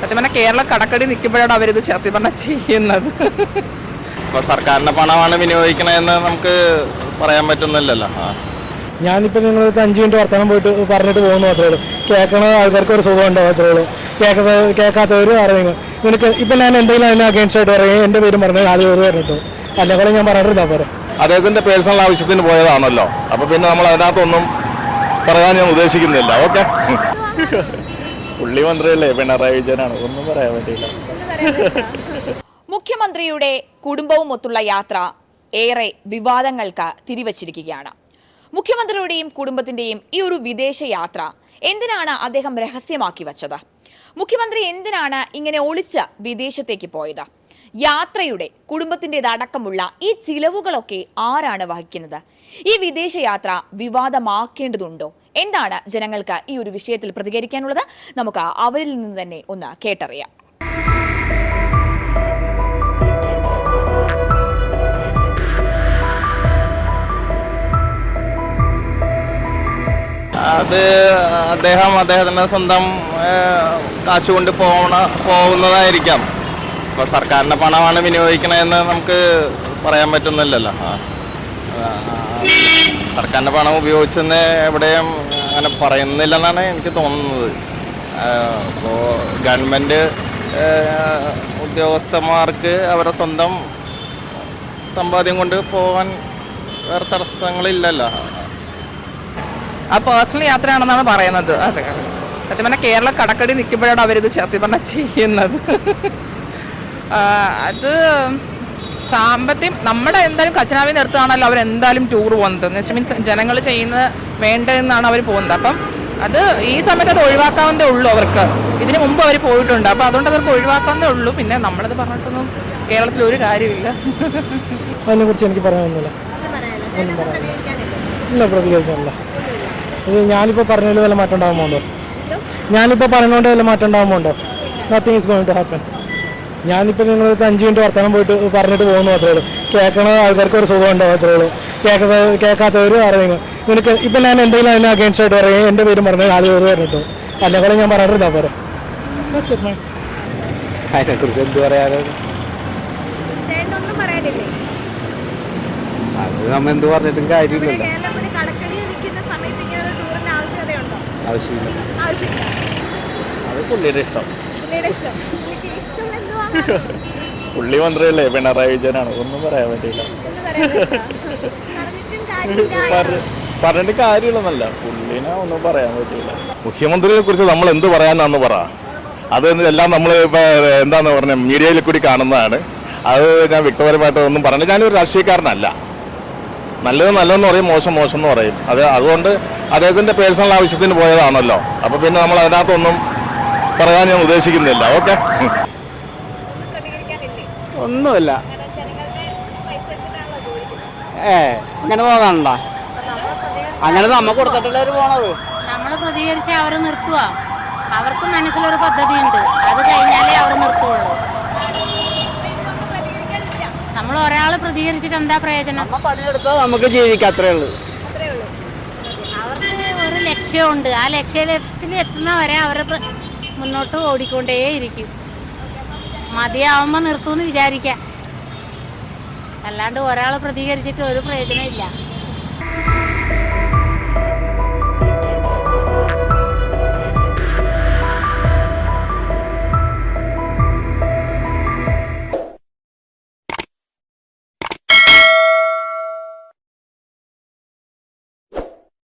സത്യം പറഞ്ഞാൽ കേരളം കടക്കടി നിൽക്കുമ്പോഴാണ് അവരിത് സത്യം പറഞ്ഞാൽ ചെയ്യുന്നത്. ഇപ്പോൾ സർക്കാരിന്റെ പണമാണ് വിനിയോഗിക്കണതെന്ന് നമുക്ക് പറയാൻ പറ്റുന്നില്ലല്ലോ. ഞാനിപ്പോൾ നിങ്ങളടുത്ത് അഞ്ച് മിനിറ്റ് വർത്തമാനം പോയിട്ട് പറഞ്ഞിട്ട് പോകുന്നു മാത്രമേ ഉള്ളൂ. കേൾക്കണ ആൾക്കാർക്ക് ഒരു സുഖം ഉണ്ടോ മാത്രമേ ഉള്ളൂ. കേൾക്കാത്ത കേൾക്കാത്തവർ പറയുന്നു നിനക്ക് ഇപ്പം ഞാൻ എന്തെങ്കിലും അതിന് അഗേൻസ്റ്റ് ആയിട്ട് പറയും. എന്റെ പേരും പറഞ്ഞാൽ ആദ്യം ഒരു പറഞ്ഞിട്ടു അല്ലെങ്കിൽ ഞാൻ പറഞ്ഞിട്ടില്ല പോരെ. അദ്ദേഹത്തിന്റെ പേഴ്സണൽ ആവശ്യത്തിന് പോയതാണല്ലോ. അപ്പോൾ പിന്നെ നമ്മൾ അതിനകത്തൊന്നും പറയാൻ ഞാൻ ഉദ്ദേശിക്കുന്നില്ല. ഓക്കെ? പുള്ളി മന്ത്രിയല്ലേ? പിണറായി വിജയനാണ്. ഒന്നും പറയാൻ പറ്റില്ല. മുഖ്യമന്ത്രിയുടെ കുടുംബവുമൊത്തുള്ള യാത്ര ഏറെ വിവാദങ്ങൾക്ക് തിരിവച്ചിരിക്കുകയാണ്. മുഖ്യമന്ത്രിയുടെയും കുടുംബത്തിന്റെയും ഈ ഒരു വിദേശ യാത്ര എന്തിനാണ് അദ്ദേഹം രഹസ്യമാക്കി വച്ചത്? മുഖ്യമന്ത്രി എന്തിനാണ് ഇങ്ങനെ ഒളിച്ച് വിദേശത്തേക്ക് പോയത്? യാത്രയുടെ കുടുംബത്തിന്റെതടക്കമുള്ള ഈ ചിലവുകളൊക്കെ ആരാണ് വഹിക്കുന്നത്? ഈ വിദേശ യാത്ര വിവാദമാക്കേണ്ടതുണ്ടോ? എന്താണ് ജനങ്ങൾക്ക് ഈ ഒരു വിഷയത്തിൽ പ്രതികരിക്കാനുള്ളത്? നമുക്ക് അവരിൽ നിന്ന് തന്നെ ഒന്ന് കേട്ടറിയാം. അത് അദ്ദേഹം അദ്ദേഹത്തിന്റെ സ്വന്തം കാശുകൊണ്ട് കാശ് കൊണ്ട് പോകണ പോകുന്നതായിരിക്കാം. ഇപ്പോൾ സർക്കാരിന്റെ പണമാണ് വിനിയോഗിക്കണതെന്ന് നമുക്ക് പറയാൻ പറ്റുന്നില്ലല്ലോ. സർക്കാരിന്റെ പണം ഉപയോഗിച്ചെന്ന് എവിടെയും അങ്ങനെ പറയുന്നില്ലെന്നാണ് എനിക്ക് തോന്നുന്നത്. അപ്പോൾ ഗവൺമെന്റ് ഉദ്യോഗസ്ഥന്മാർക്ക് അവരുടെ സ്വന്തം സമ്പാദ്യം കൊണ്ട് പോകാൻ വേറെ തടസ്സങ്ങളില്ലല്ലോ. ആ പേഴ്സണൽ യാത്രയാണെന്നാണ് പറയുന്നത്. അതെ സത്യം പറഞ്ഞാൽ കേരളം കടക്കടി നിൽക്കുമ്പോഴാണ് അവരിത് സത്യം പറഞ്ഞാൽ ചെയ്യുന്നത്. അത് സാമ്പത്തികം നമ്മുടെ എന്തായാലും ഖജനാവിൽ നിർത്തുകയാണല്ലോ അവരെന്തായാലും ടൂർ പോകുന്നത്. എന്ന് വെച്ചാൽ മീൻസ് ജനങ്ങൾ ചെയ്യുന്നത് വേണ്ടതെന്നാണ് അവർ പോകുന്നത്. അപ്പം അത് ഈ സമയത്ത് അത് ഒഴിവാക്കാവുന്നതേ ഉള്ളൂ അവർക്ക്. ഇതിനു മുമ്പ് അവർ പോയിട്ടുണ്ട്. അപ്പോൾ അതുകൊണ്ട് അവർക്ക് ഒഴിവാക്കാവുന്നതേ ഉള്ളൂ. പിന്നെ നമ്മളത് പറഞ്ഞിട്ടൊന്നും കേരളത്തിൽ ഒരു കാര്യമില്ല. അതിനെക്കുറിച്ച് എനിക്ക് പറയാനൊന്നുമില്ല. ഒന്നും പറയാനില്ല. ഇല്ല പ്രതികരിക്കാനില്ല. ഇത് ഞാനിപ്പോൾ പറഞ്ഞതിൽ വല്ല മാറ്റം ഉണ്ടാകുമ്പോണ്ടോ ഞാനിപ്പോൾ പറഞ്ഞുകൊണ്ട് വല്ല മാറ്റം ഉണ്ടാകുമ്പോണ്ടോ nothing is going to happen ഞാനിപ്പോൾ നിങ്ങളടുത്ത് അഞ്ച് മിനിറ്റ് വർത്തമാനം പോയിട്ട് പറഞ്ഞിട്ട് പോകുന്നു മാത്രമേ ഉള്ളൂ. കേൾക്കണ ആൾക്കാർക്ക് ഒരു സുഖം ഉണ്ടോ മാത്രമേ ഉള്ളൂ. കേൾക്കാത്ത കേൾക്കാത്തവർ പറയുന്നു നിനക്ക് ഇപ്പം ഞാൻ എന്തെങ്കിലും അതിന് അഗേൻസ്റ്റ് ആയിട്ട് പറയും. എന്റെ പേരും പറഞ്ഞാൽ ആദ്യം ഒരു പറഞ്ഞിട്ടു അല്ലെങ്കിൽ ഞാൻ പറഞ്ഞിട്ടില്ല പോരെ. അതിനെക്കുറിച്ച് എന്ത് പറയാനാണ് അത് എന്ത് പറഞ്ഞിട്ടും കാര്യമില്ല. ആവശ്യമില്ല. അത് പുള്ളിയുടെ ഇഷ്ടം. പുള്ളി മന്ത്രിയല്ലേ പിണറായി വിജയനാണ്. ഒന്നും പറയാൻ പറ്റില്ല. പറഞ്ഞിട്ടും കാര്യമില്ല. പറ- പറഞ്ഞിട്ട് കാര്യമില്ലെന്നല്ല പുള്ളിനെ ഒന്നും പറയാൻ പറ്റില്ല മുഖ്യമന്ത്രിയെ കുറിച്ച് നമ്മൾ എന്ത് പറയാനാന്ന് പറ. അത് എല്ലാം നമ്മൾ ഇപ്പൊ എന്താന്ന് പറഞ്ഞ മീഡിയയിൽ കൂടി കാണുന്നതാണ്. അത് ഞാൻ വ്യക്തിപരമായിട്ട് ഒന്നും പറഞ്ഞു ഞാനൊരു രാഷ്ട്രീയക്കാരനല്ല. നല്ലത് നല്ലതെന്ന് പറയും മോശം മോശം എന്ന് പറയും. അത് അതുകൊണ്ട് അദ്ദേഹത്തിന്റെ പേഴ്സണൽ ആവശ്യത്തിന് പോയതാണല്ലോ. അപ്പോൾ പിന്നെ നമ്മൾ അതിനകത്തൊന്നും പറയാൻ ഞാൻ ഉദ്ദേശിക്കുന്നില്ല. ഓക്കെ? ഒന്നുമില്ല. ഏ അങ്ങനെ പോകാനുണ്ടോ അങ്ങനെ നമ്മ കൊടുത്തിട്ടല്ലേ അവർ പോണത്? നമ്മൾ പ്രതികരിച്ച് അവർ നിർത്തുക അവർക്ക് മനസ്സിലൊരു പദ്ധതി ഉണ്ട് അത് കഴിഞ്ഞാലേ അവർ നിർത്തുള്ളൂ. നമ്മൾ ഒരാൾ പ്രതികരിച്ചിട്ട് എന്താ പ്രയോജനം? പണിയെടുത്താൽ നമുക്ക് ജീവിക്കാം അത്രേ ഉള്ളൂ. അവർക്ക് ഒരു ലക്ഷ്യമുണ്ട്. ആ ലക്ഷ്യത്തിൽ എത്തുന്നവരെ അവരെ അവർ മുന്നോട്ട് ഓടിക്കൊണ്ടേയിരിക്കും. മതിയാവുമ്പോൾ നിർത്തുമെന്ന് വിചാരിക്കാം. അല്ലാണ്ട് ഒരാൾ പ്രതികരിച്ചിട്ട് ഒരു പ്രയോജനമില്ല